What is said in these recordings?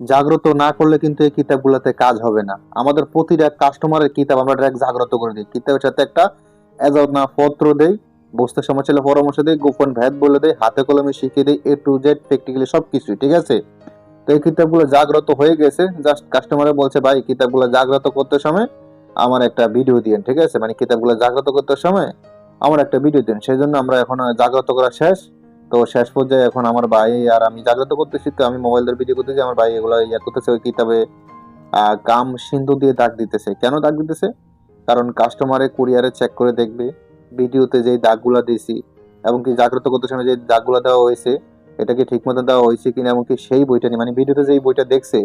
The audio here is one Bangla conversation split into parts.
জাগ্রত না করলে কিন্তু এই কিতাবগুলোতে কাজ হবে না। আমাদের প্রতিটা কাস্টমারের কিতাব আমরা ডাইরেক্ট জাগ্রত করে দিই। কিতাবের সাথে একটা এজাজনা পত্র দেই বুঝতে সমস্যা পরামর্শ দেই, গোপন ভেদ বলে দেই, হাতে কলমে শিখিয়ে দেই এ টু জেড প্র্যাকটিক্যালি সবকিছু ঠিক আছে? তো এই কিতাবগুলো জাগ্রত হয়ে গেছে। জাস্ট কাস্টমারে বলছে, ভাই কিতাবগুলো জাগ্রত করতে সময় আমার একটা ভিডিও দিন ঠিক আছে? মানে কিতাবগুলো জাগ্রত করতে সময় আমার একটা ভিডিও দিন সেই জন্য আমরা এখন জাগ্রত করা শেষ। তো শেষ পর্যায়ে এখন আমার ভাই আর আমি জাগ্রত করতেছি তো আমি মোবাইল দিয়ে ভিডিও করতেছি, আমার ভাই এগুলো ইয়া করতেছে, ওই কিতাবে কাম সিন্ধু দিয়ে দাগ দিতেছে। কেন দাগ দিতেছে? কারণ কাস্টমারে কুরিয়ারে চেক করে দেখবে ভিডিওতে যেই দাগগুলা দিয়েছি এবং কি জাগ্রত করতে সময় যে দাগগুলা দেওয়া হয়েছে, এটা কি ঠিক মতো দেওয়া হয়েছে কিনা এবং কি সেই বইটা নিয়ে মানে ভিডিওতে যেই বইটা দেখছে,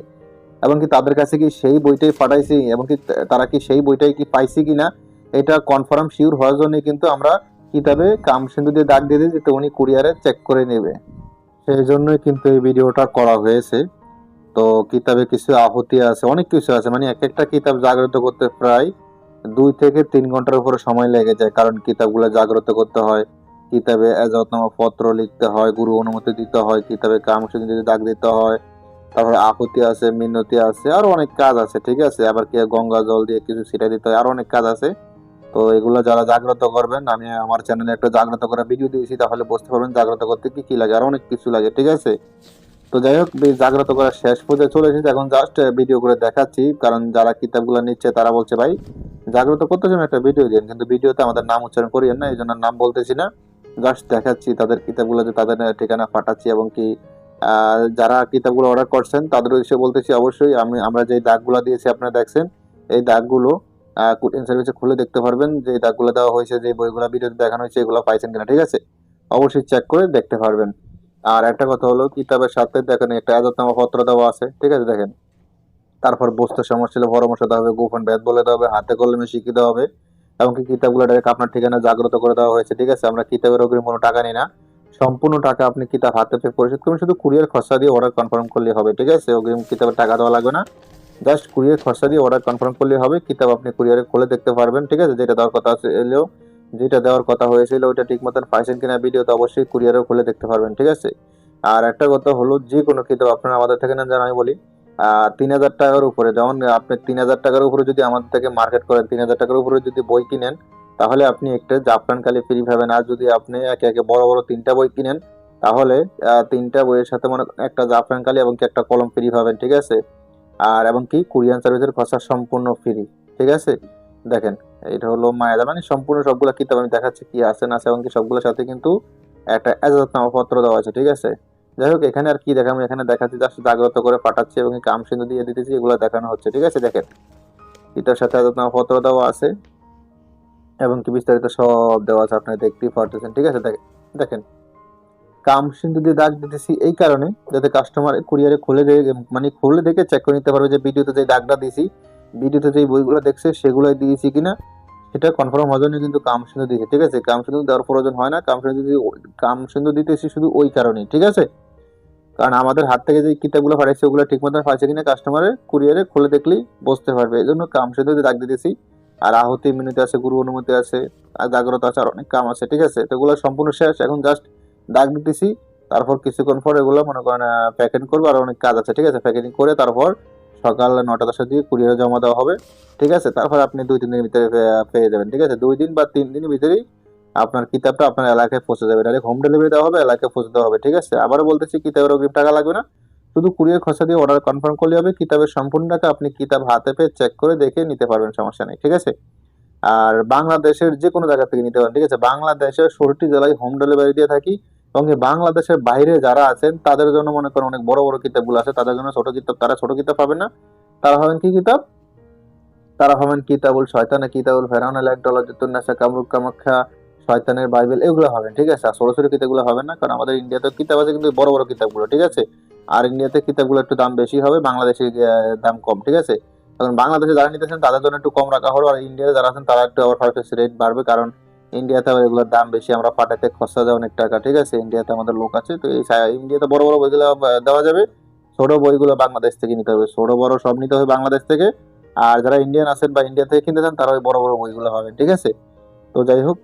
এবং কি তাদের কাছে কি সেই বইটাই পাঠাইছি, এবং কি তারা কি সেই বইটাই কি পাইছে কিনা, এটা কনফার্ম শিওর হওয়ার জন্য কিন্তু আমরা কিতাবে কাম সিন্ধু দিয়ে দাগ দিয়ে দিই যাতে উনি কুরিয়ারে চেক করে নেবে। সেই জন্যই কিন্তু এই ভিডিওটা করা হয়েছে। তো কিতাবে কিছু আহতি আছে, অনেক কিছু আছে। মানে এক একটা কিতাব জাগ্রত করতে প্রায় দুই থেকে তিন ঘণ্টার উপরে সময় লেগে যায়, কারণ কিতাবগুলো জাগ্রত করতে হয়। কিতাবে এজাতনামা পত্র লিখতে হয়, গুরু অনুমতি দিতে হয়, কিতাবে কাম সিন্ধু দিয়ে দাগ দিতে হয়। তারপরে আহুতি আছে, মিনতি আছে, আরও অনেক কাজ আছে, ঠিক আছে? আবার কি, গঙ্গা জল দিয়ে কিছু ছিটাই দিতে হয়, আরও অনেক কাজ আছে। তো এগুলো যারা জাগ্রত করবেন, আমি আমার চ্যানেলে একটা জাগ্রত করা ভিডিও দিয়েছি, তাহলে বুঝতে পারবেন জাগ্রত করতে কি কি লাগে আর অনেক কিছু লাগে, ঠিক আছে? তো যাই হোক জাগ্রত করা শেষ পর্যায়ে চলে এসেছে। এখন জাস্ট ভিডিও করে দেখাচ্ছি, কারণ যারা কিতাবগুলো নিচ্ছে তারা বলছে, ভাই, জাগ্রত করতে জন্য একটা ভিডিও দিন। কিন্তু ভিডিওতে আমাদের নাম উচ্চারণ করিয়েন না এই জন্য নাম বলতেছি না। জাস্ট দেখাচ্ছি তাদের কিতাবগুলো, যে তাদের ঠিকানা পাঠাচ্ছি এবং কি যারা কিতাবগুলো অর্ডার করছেন তাদের উদ্দেশ্যে বলতেছি, অবশ্যই আমি, আমরা যে দাগগুলো দিয়েছি, আপনারা দেখছেন, এই দাগগুলো কুরিয়ান সার্ভিসে খুলে দেখতে পারবেন যে দাগগুলো দেওয়া হয়েছে, যে বইগুলো ভিডিওতে দেখানো হয়েছে, এগুলো পাইছেন কিনা, ঠিক আছে? অবশ্যই চেক করে দেখতে পারবেন। আর একটা কথা হলো, কিতাবের সাথে দেখেন একটা আজাদনামা পত্র দেওয়া আছে, ঠিক আছে দেখেন? তারপর বসতে সমস্যা হলে পরামর্শ দেওয়া হবে, গোপন ভেদ বলে দেওয়া হবে, হাতে কলমে শিখিয়ে দেওয়া হবে এমনকি কিতাবগুলো ডাইরেক্ট আপনার ঠিকানা জাগ্রত করে দেওয়া হয়েছে, ঠিক আছে? আমরা কিতাবের অগ্রিম কোনো টাকা নিই না। সম্পূর্ণ টাকা আপনি কিতাব হাতে পেয়ে পরিশোধ করবেন শুধু কুরিয়ার খরচা দিয়ে অর্ডার কনফার্ম করলে হবে, ঠিক আছে? অগ্রিম কিতাবের টাকা দেওয়া লাগবে না। জাস্ট কুরিয়ার খরচা দিয়ে অর্ডার কনফার্ম করলে হবে। কিতাব আপনি কুরিয়ারে খুলে দেখতে পারবেন, ঠিক আছে? যেটা দেওয়ার কথা এলেও যেটা দেওয়ার কথা হয়েছিল, ওইটা ঠিক মতন পাইছেন কিনা ভিডিও তো অবশ্যই কুরিয়ারেও খুলে দেখতে পারবেন, ঠিক আছে? আর একটা কথা হলো, যে কোনো কিতাব আপনারা আমাদের থেকে নেন যেন আমি বলি তিন হাজার টাকার উপরে, যেমন আপনি তিন হাজার টাকার উপরে যদি আমাদের থেকে মার্কেট করেন, তিন হাজার টাকার উপরে যদি বই কিনেন, তাহলে আপনি একটা জাফরান কালি ফ্রি পাবেন। আর যদি আপনি একে একে বড় বড় তিনটা বই কিনেন, তাহলে তিনটা বইয়ের সাথে মানে একটা জাফরান কালি এবং একটা কলম ফ্রি পাবেন, ঠিক আছে? আর এবং কি কুরিয়ান সার্ভিসের খরচা সম্পূর্ণ ফ্রি ঠিক আছে? দেখেন, এটা হলো মায়াদা মানে সম্পূর্ণ সবগুলো কিতাব আমি দেখাচ্ছি কি আছে না আছে এবং কি সবগুলোর সাথে কিন্তু একটা এজাজতনামা পত্র দেওয়া আছে, ঠিক আছে? যাই হোক, এখানে আর কি দেখাবো? এখানে দেখাচ্ছি জাস্ট জাগ্রত করে পাঠাচ্ছি এবং কাম সিন্ধু দিয়ে দিতেছি, এগুলো দেখানো হচ্ছে, ঠিক আছে? দেখেন, এটার সাথে এজাজতনামা পত্র দেওয়া আছে এবং কি বিস্তারিত সব দেওয়া আছে আপনারা দেখতেই পারতেছেন, ঠিক আছে? দেখেন দেখেন কাম সিন্ধু দিয়ে দাগ দিতেছি এই কারণে, যাতে কাস্টমার কুরিয়ারে খুলে দেখে মানে খুলে দেখে চেক করে নিতে পারবে যে ভিডিওতে যে দাগটা দিয়েছি, ভিডিওতে যে বইগুলো দেখছে সেগুলোই দিয়েছি কিনা, সেটা কনফার্ম হওয়ার জন্য কিন্তু কাম সিন্ধু দিয়েছি, ঠিক আছে? কাম সিন্ধু দেওয়ার প্রয়োজন হয় না, কাম সিন্ধু দিয়ে কাম সিন্ধু দিতেছি শুধু ওই কারণেই, ঠিক আছে? কারণ আমাদের হাত থেকে যে কিতাবগুলো পাঠাইছে, ওগুলো ঠিক মতো পাইছে কিনা কাস্টমারের কুরিয়ারে খুলে দেখলেই বুঝতে পারবে। এই জন্য কাম দিয়ে দাগ দিতেছি। আর আহতি মিনতি আছে, গুরু অনুমতি আছে, আর জাগ্রত আছে, আর অনেক কাম আছে, ঠিক আছে? তো এগুলো সম্পূর্ণ শেষ, এখন জাস্ট দাগ দিতেছি, তারপর কিছুক্ষণ পর এগুলো মনে করেন প্যাকেট করব, আর অনেক কাজ আছে, ঠিক আছে? প্যাকেটিং করে তারপর সকাল নটা দশটার দিকে কুরিয়ারে জমা দেওয়া হবে, ঠিক আছে? তারপর আপনি দুই, তিন দিনের ভিতরে পেয়ে যাবেন, ঠিক আছে? দুই দিন বা তিন দিনের ভিতরেই আপনার কিতাবটা আপনার এলাকায় পৌঁছে যাবে। ডাইরেক্ট হোম ডেলিভারি দেওয়া হবে, এলাকায় পৌঁছে দেওয়া হবে, ঠিক আছে? আবারও বলতেছি, কিতাবের অগ্রিম টাকা লাগবে না। শুধু কুরিয়ার খরচা দিয়ে অর্ডার কনফার্ম করলে হবে, কিতাবের সম্পূর্ণ টাকা আপনি কিতাব হাতে পেয়ে চেক করে দেখে নিতে পারবেন, সমস্যা নেই, ঠিক আছে? আর বাংলাদেশের যে কোনো জায়গা থেকে নিতে পারেন, ঠিক আছে? বাংলাদেশের ষোলোটি জেলায় হোম ডেলিভারি দিয়ে থাকি এবং বাংলাদেশের বাইরে যারা আছেন, তাদের জন্য মনে করেন অনেক বড় বড় কিতাবগুলো আছে। তাদের জন্য ছোট কিতাব, তারা ছোট কিতাব পাবেন না। তারা হবেন কি কিতাব? তারা হবেন কিতাবুল শয়তানে কিতাবুল ফেরাউন একডলার নেশা কামরুক কামাখ্যা, শয়তানের বাইবেল, এগুলো হবেন ঠিক আছে? আর ছোট ছোট কিতাবগুলো হবেন না, কারণ আমাদের ইন্ডিয়াতে কিতাব আছে কিন্তু বড় বড় কিতাবগুলো, ঠিক আছে? আর ইন্ডিয়াতে কিতাবগুলো একটু দাম বেশি হবে, বাংলাদেশে দাম কম, ঠিক আছে? এখন বাংলাদেশে যারা নিতেছেন, তাদের জন্য একটু কম রাখা হলো। আর ইন্ডিয়াতে যারা আছেন, তারা একটু আবার ফার্স্ট রেট বাড়বে। কারণ ইন্ডিয়াতে আবার এগুলোর দাম বেশি, আমরা পাঠাতে খরচা দেয় অনেক টাকা, ঠিক আছে? ইন্ডিয়াতে আমাদের লোক আছে, তো এই ইন্ডিয়াতে বড় বড় বইগুলো দেওয়া যাবে। ছোট বইগুলো বাংলাদেশ থেকে নিতে হবে। ছোট বড় সব নিতে হবে বাংলাদেশ থেকে। আর যারা ইন্ডিয়ান আছেন বা ইন্ডিয়া থেকে কিনতে চান, তারা ওই বড় বড় বইগুলো হবে ঠিক আছে? তো যাই হোক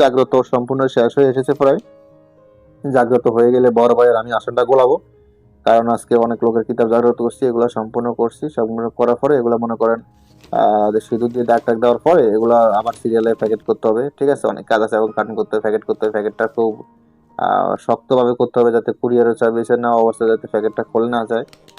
জাগ্রত সম্পূর্ণ শেষ হয়ে এসেছে প্রায়। জাগ্রত হয়ে গেলে বড় ভাইয়ের আমি আসনটা গোলাবো। কারণ আজকে অনেক লোকের কিতাব জাগ্রত করছি, এগুলো সম্পূর্ণ করছি, সম্পূর্ণ করার পরে এগুলো মনে করেন সিঁদুর দিয়ে দাগ টাক দেওয়ার পরে এগুলো আবার সিরিয়ালে প্যাকেট করতে হবে। ঠিক আছে, অনেক কাজ আছে এবং কাটিং করতে হবে প্যাকেট করতে হবে প্যাকেটটা খুব শক্তভাবে করতে হবে যাতে কুরিয়ারের সার্ভিসে নেওয়া অবস্থায় যাতে প্যাকেটটা খোলে না যায়।